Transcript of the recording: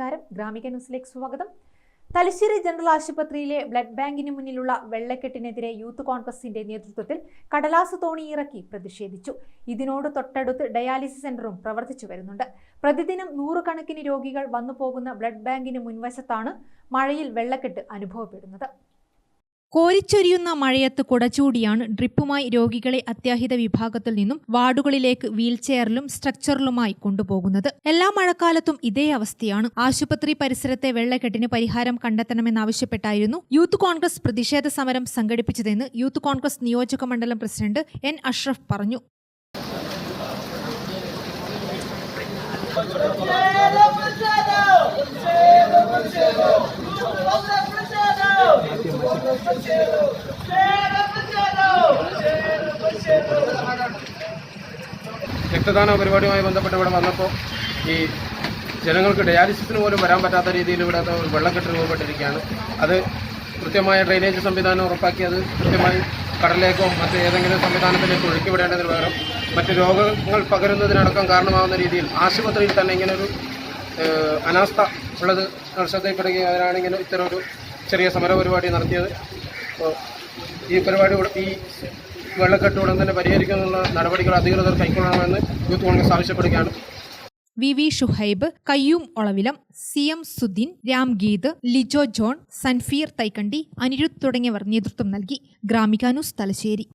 നമസ്കാരം. ഗ്രാമിക ന്യൂസിലേക്ക് സ്വാഗതം. തലശ്ശേരി ജനറൽ ആശുപത്രിയിലെ ബ്ലഡ് ബാങ്കിന് മുന്നിലുള്ള വെള്ളക്കെട്ടിനെതിരെ യൂത്ത് കോൺഗ്രസിന്റെ നേതൃത്വത്തിൽ കടലാസ് തോണി ഇറക്കി പ്രതിഷേധിച്ചു. ഇതിനോട് തൊട്ടടുത്ത് ഡയാലിസിസ് സെന്ററും പ്രവർത്തിച്ചു വരുന്നുണ്ട്. പ്രതിദിനം നൂറുകണക്കിന് രോഗികൾ വന്നു പോകുന്ന ബ്ലഡ് ബാങ്കിന് മുൻവശത്താണ് മഴയിൽ വെള്ളക്കെട്ട് അനുഭവപ്പെടുന്നത്. കോരിച്ചൊരിയുന്ന മഴയത്ത് കുടചൂടിയാണ് ഡ്രിപ്പുമായി രോഗികളെ അത്യാഹിത വിഭാഗത്തിൽ നിന്നും വാർഡുകളിലേക്ക് വീൽചെയറിലും സ്ട്രക്ചറിലുമായി കൊണ്ടുപോകുന്നത്. എല്ലാ മഴക്കാലത്തും ഇതേ അവസ്ഥയാണ്. ആശുപത്രി പരിസരത്തെ വെള്ളക്കെട്ടിന് പരിഹാരം കണ്ടെത്തണമെന്നാവശ്യപ്പെട്ടായിരുന്നു യൂത്ത് കോൺഗ്രസ് പ്രതിഷേധ സമരം സംഘടിപ്പിച്ചതെന്ന് യൂത്ത് കോൺഗ്രസ് നിയോജക മണ്ഡലം പ്രസിഡന്റ് എൻ അഷ്റഫ് പറഞ്ഞു. രക്തദാന പരിപാടിയുമായി ബന്ധപ്പെട്ട് ഇവിടെ വന്നപ്പോൾ ഈ ജനങ്ങൾക്ക് ഡയാലിസിസിന് പോലും വരാൻ പറ്റാത്ത രീതിയിൽ ഇവിടെ ഒരു വെള്ളക്കെട്ട് രൂപപ്പെട്ടിരിക്കുകയാണ്. അത് കൃത്യമായ ഡ്രെയിനേജ് സംവിധാനം ഉറപ്പാക്കി അത് കൃത്യമായി കടലിലേക്കോ മറ്റ് ഏതെങ്കിലും സംവിധാനത്തിലേക്ക് ഒഴുക്കി വിടേണ്ടതിന് പകരം മറ്റ് രോഗങ്ങൾ പകരുന്നതിനടക്കം കാരണമാകുന്ന രീതിയിൽ ആശുപത്രിയിൽ തന്നെ ഇങ്ങനൊരു അനാസ്ഥ ഉള്ളത് ശ്രദ്ധയിൽപ്പെടുകയും അതിനാണ് ഇങ്ങനെ ഇത്തരം ഒരു ചെറിയ സമര പരിപാടി നടത്തിയത്. അപ്പോൾ ഈ പരിപാടി ഈ വെള്ളക്കെട്ട് ഉടൻ തന്നെ പരിഹരിക്കാനുള്ള നടപടികൾ അധികൃതർ കൈക്കൊള്ളണമെന്ന് യൂത്ത് കോൺഗ്രസ് ആവശ്യപ്പെടുകയാണ്. V V Shuhaib Kayyum Olavilam C M Sudheen Rangeeth Lijo John Sanfeer Thaikandi Anirudh തുടങ്ങിയവർ നേതൃത്വം നൽകി. ഗ്രാമികാനൂസ് തലശ്ശേരി.